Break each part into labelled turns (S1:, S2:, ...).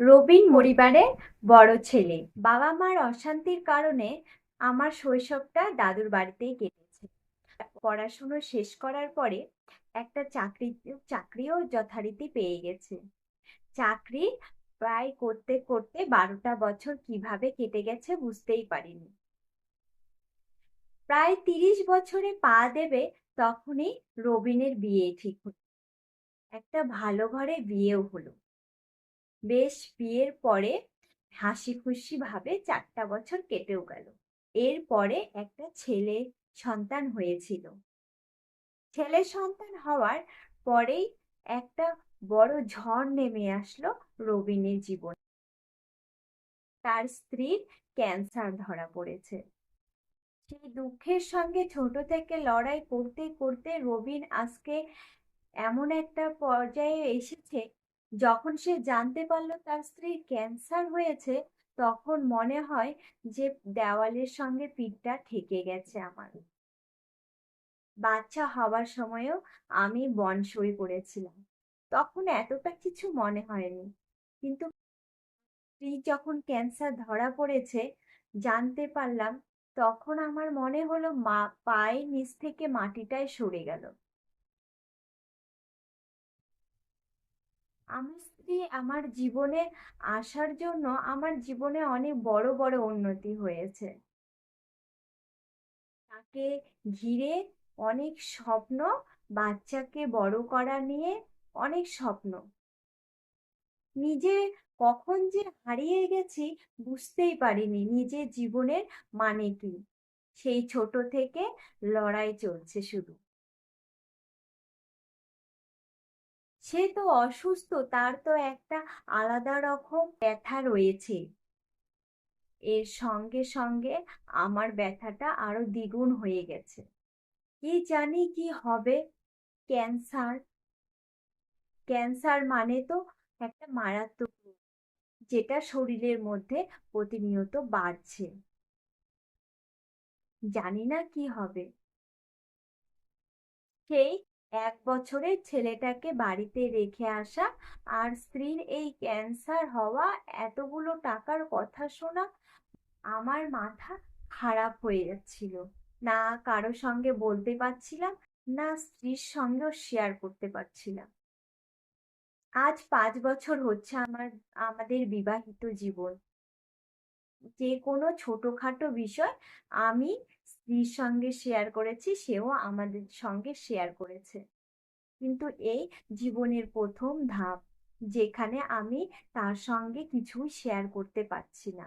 S1: রবিন পরিবারে বড় ছেলে। বাবা মার অশান্তির কারণে আমার শৈশবটা দাদুর বাড়িতেই কেটেছে। পড়াশুনো শেষ করার পরে একটা চাকরি, চাকরিও যথারীতি পেয়ে গেছে। চাকরি প্রায় করতে করতে বারোটা বছর কীভাবে কেটে গেছে বুঝতেই পারিনি। প্রায় তিরিশ বছরে পা দেবে তখনই রবিনের বিয়ে ঠিক হলো। একটা ভালো ঘরে বিয়েও হলো। বেশ বিয়ের পরে হাসি খুশি ভাবে চারটা বছর কেটেও গেল। এরপরে একটা ছেলে সন্তান হয়েছিল। ছেলে সন্তান হওয়ার পরেই একটা বড় ঝড় নেমে আসলো রবিনের জীবনে। তার স্ত্রীর ক্যান্সার ধরা পড়েছে। সেই দুঃখের সঙ্গে ছোট থেকে লড়াই করতে করতে রবিন আজকে এমন একটা পর্যায়ে এসেছে যখন সে জানতে পারল তার স্ত্রীর ক্যান্সার হয়েছে, তখন মনে হয় যে দেওয়ালের সঙ্গে পিঠটা ঠেকে গেছে আমার। বাচ্চা হওয়ার সময়ও আমি বন বনসই করেছিলাম। তখন এতটা কিছু মনে হয়নি। কিন্তু স্ত্রী যখন ক্যান্সার ধরা পড়েছে, জানতে পারলাম, তখন আমার মনে হলো মা পায়ের নিচ থেকে মাটিটাই সরে গেল। আমার স্ত্রী আমার জীবনে আসার জন্য আমার জীবনে অনেক বড় বড় উন্নতি হয়েছে। তাকে ঘিরে অনেক স্বপ্ন, বাচ্চাকে বড় করা নিয়ে অনেক স্বপ্ন। নিজে কখন যে হারিয়ে গেছি বুঝতেই পারিনি নিজের জীবনের মানে কি। সেই ছোট থেকে লড়াই চলছে শুধু। সে তো অসুস্থ, তার তো একটা আলাদা রকম ব্যথা রয়েছে। এর সঙ্গে সঙ্গে আমার ব্যথাটা আরও দ্বিগুণ হয়ে গেছে। কি জানি কি হবে? ক্যান্সার। ক্যান্সার মানে তো একটা মারাত্মক যেটা শরীরের মধ্যে প্রতিনিয়ত বাড়ছে। জানি না কি হবে। সেই এক বছরের ছেলেটাকে বাড়িতে রেখে আসা আর স্ত্রীর এই ক্যান্সার হওয়া এতগুলো টাকার কথা শোনা আমার মাথা খারাপ হয়ে যাচ্ছিল। না কারও সঙ্গে বলতে পারছিলাম, না স্ত্রীর সঙ্গেও শেয়ার করতে পারছিলাম। আজ পাঁচ বছর হচ্ছে আমার, আমাদের বিবাহিত জীবন। যে কোনো ছোটখাটো বিষয় আমি স্ত্রীর সঙ্গে শেয়ার করেছি, সেও আমাদের সঙ্গে শেয়ার করেছে। কিন্তু এই জীবনের প্রথম ধাপ, যেখানে আমি তার সঙ্গে কিছুই শেয়ার করতে পারছি না।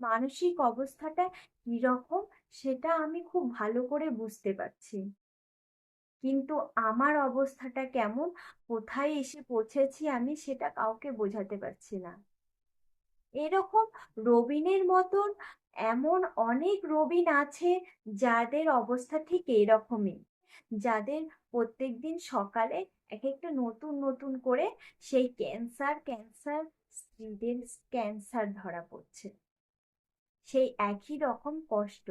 S1: মানসিক অবস্থাটা কীরকম, সেটা আমি খুব ভালো করে বুঝতে পারছি। কিন্তু আমার অবস্থাটা কেমন? কোথায় এসে পৌঁছেছি আমি সেটা কাউকে বোঝাতে পারছি না। এরকম রবিনের মতন এমন অনেক রবিন আছে যাদের অবস্থা ঠিক এরকমই। যাদের প্রত্যেক দিন সকালে এক একটা নতুন নতুন করে সেই ক্যান্সার ক্যান্সার স্ত্রীদের ক্যান্সার ধরা পড়ছে। সেই একই রকম কষ্ট।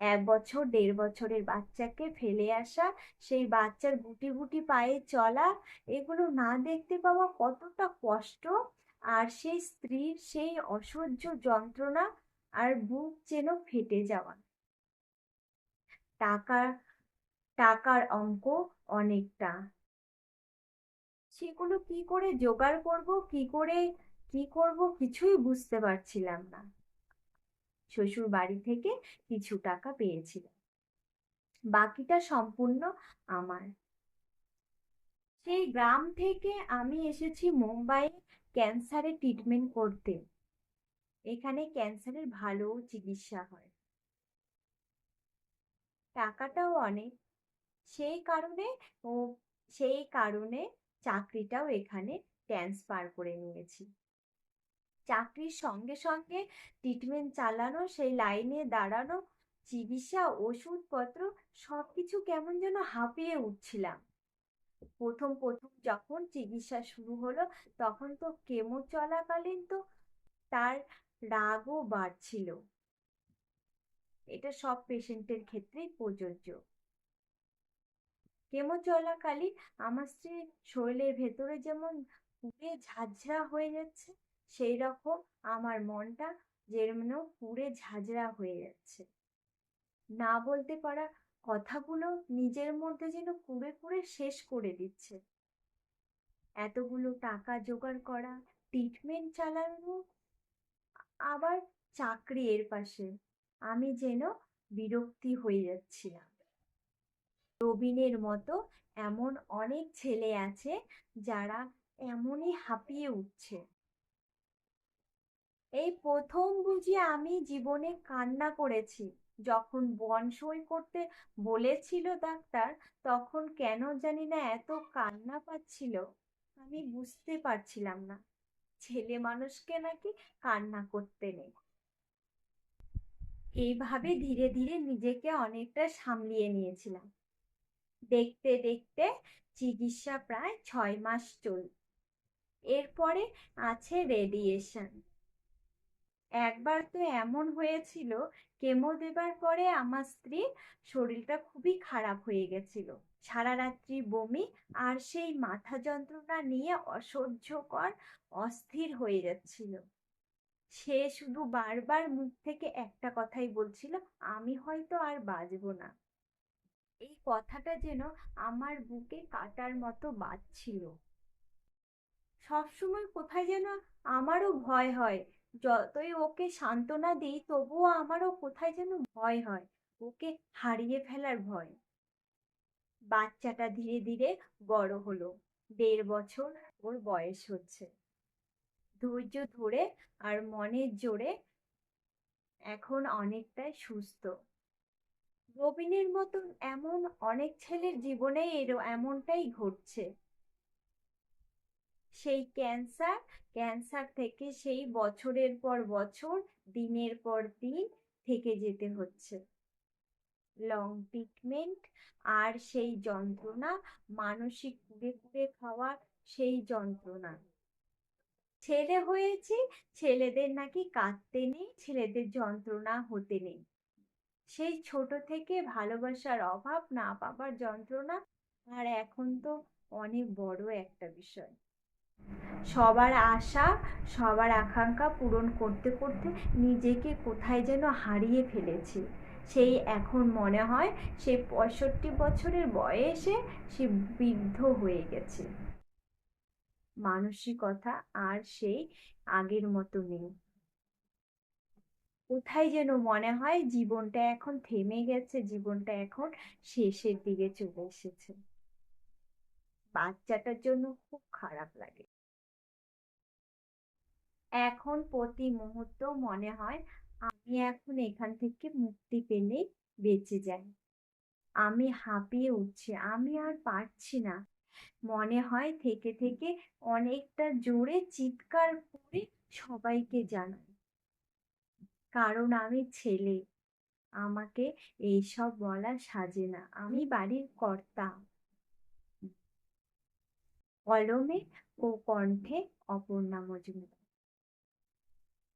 S1: এক বছর, দেড় বছরের বাচ্চাকে ফেলে আসা, সেই বাচ্চার গুটি গুটি পায়ে চলা, এগুলো না দেখতে পাওয়া কতটা কষ্ট। আর সেই স্ত্রীর সেই অসহ্য যন্ত্রণা আর বুক যেন ফেটে যাওয়া। টাকা টাকার অঙ্ক অনেকটা। সেগুলো কি করে জোগাড় করব, কি করে, কি করব কিছুই বুঝতে পারছিলাম না। শ্বশুর বাড়ি থেকে কিছু টাকা পেয়েছিলাম বাকিটা সম্পূর্ণ আমার। সেই গ্রাম থেকে আমি এসেছি মুম্বাই ক্যান্সারের ট্রিটমেন্ট করতে। এখানে ক্যান্সারের ভালো চিকিৎসা হয়। টাকাটাও অনেক। সেই কারণে ও, সেই কারণে চাকরিটাও এখানে ট্রান্সফার করে নিয়েছি। চাকরির সঙ্গে সঙ্গে ট্রিটমেন্ট চালানো, সেই লাইনে দাঁড়ানো, চিকিৎসা, ওষুধপত্র সব কিছু কেমন যেন হাঁপিয়ে উঠছিলাম। প্রথম প্রথম যখন চিকিৎসা শুরু হলো, তখন তো কেমো চলাকালীন তো তার রাগও বাড়ছিল। এটা সব পেশেন্টের ক্ষেত্রেই প্রযোজ্য। কেমো চলাকালীন আমার স্ত্রীর শরীরের ভেতরে যেমন পুড়ে ঝাঁঝরা হয়ে যাচ্ছে সেই রকম আমার মনটা যেন পুড়ে ঝাঁঝরা হয়ে যাচ্ছে। না বলতে পারা কথাগুলো নিজের মধ্যে যেন কুড়ে কুড়ে শেষ করে দিচ্ছে। এতগুলো টাকা জোগাড় করা ট্রিটমেন্ট চালানো, আবার চাকরি এর পাশে আমি যেন বিরক্তি হয়ে যাচ্ছিলাম। রবিনের মতো এমন অনেক ছেলে আছে যারা এমনই হাঁপিয়ে উঠছে। এই প্রথম বুঝি আমি জীবনে কান্না করেছি। যখন বন সই করতে বলেছিল ডাক্তার, তখন কেন জানি না এত কান্না পাচ্ছিল, আমি বুঝতে পারছিলাম না। ছেলে মানুষকে নাকি কান্না করতে নেই। এইভাবে ধীরে ধীরে নিজেকে অনেকটা সামলিয়ে নিয়েছিলাম। দেখতে দেখতে চিকিৎসা প্রায় ছয় মাস চল, এরপরে আছে রেডিয়েশন একবার তো এমন হয়েছিল, কেমো দেবার পরে আমার স্ত্রী শরীরটা খুবই খারাপ হয়ে গেছিল। সারা রাত্রি বমি আর সেই মাথা যন্ত্রণা নিয়ে অসহ্যকর, অস্থির হয়ে যাচ্ছিল। সে শুধু বারবার মুখ থেকে একটা কথাই বলছিল, আমি হয়তো আর বাঁচব না। এই কথাটা যেন আমার বুকে কাটার মতো বাজছিল। সবসময় কোথায় যেন আমারও ভয় হয় যতই ওকে সান্ত্বনা দিই, তবুও আমারও কোথায় যেন ভয় হয়, ওকে হারিয়ে ফেলার ভয়। বাচ্চাটা ধীরে ধীরে বড় হলো, দেড় বছর ওর বয়স হচ্ছে। ধৈর্য ধরে আর মনের জোরে এখন অনেকটাই সুস্থ। রবিনের মতন এমন অনেক ছেলের জীবনে এর এমনটাই ঘটছে। সেই ক্যান্সার ক্যান্সার থেকে সেই বছরের পর বছর, দিনের পর দিন থেকে যেতে হচ্ছে। লং ট্রিটমেন্ট আর সেই যন্ত্রণা, মানসিক কুড়ে কুড়ে খাওয়া সেই যন্ত্রণা। ছেলে হয়েছে, ছেলেদের নাকি কাঁদতে নেই, ছেলেদের যন্ত্রণা হতে নেই। সেই ছোট থেকে ভালোবাসার অভাব না পাবার যন্ত্রণা, আর এখন তো অনেক বড় একটা বিষয়। সবার আশা, সবার আকাঙ্ক্ষা পূরণ করতে করতে নিজেকে কোথায় যেন হারিয়ে ফেলেছি। সেই এখন মনে হয় সেই পঁয়ষট্টি বছরের বয়সে সে বৃদ্ধ হয়ে গেছে। মানসিকতা আর সেই আগের মতো নেই। কোথায় যেন মনে হয় জীবনটা এখন থেমে গেছে, জীবনটা এখন শেষের দিকে চলে এসেছে। বাচ্চাটার জন্য খুব খারাপ লাগে। এখন প্রতি মুহূর্ত মনে হয়, আমি এখন এখান থেকে মুক্তি পেলেই বেঁচে যাই। আমি হাঁপিয়ে উঠছি, আমি আর পারছি না। মনে হয় থেকে থেকে অনেকটা জোরে চিৎকার করে সবাইকে জানাই। কারণ আমি ছেলে, আমাকে এইসব বলা সাজে না। আমি বাড়ির কর্তা। কলমে ও কণ্ঠে অপর্ণা মজুমদার।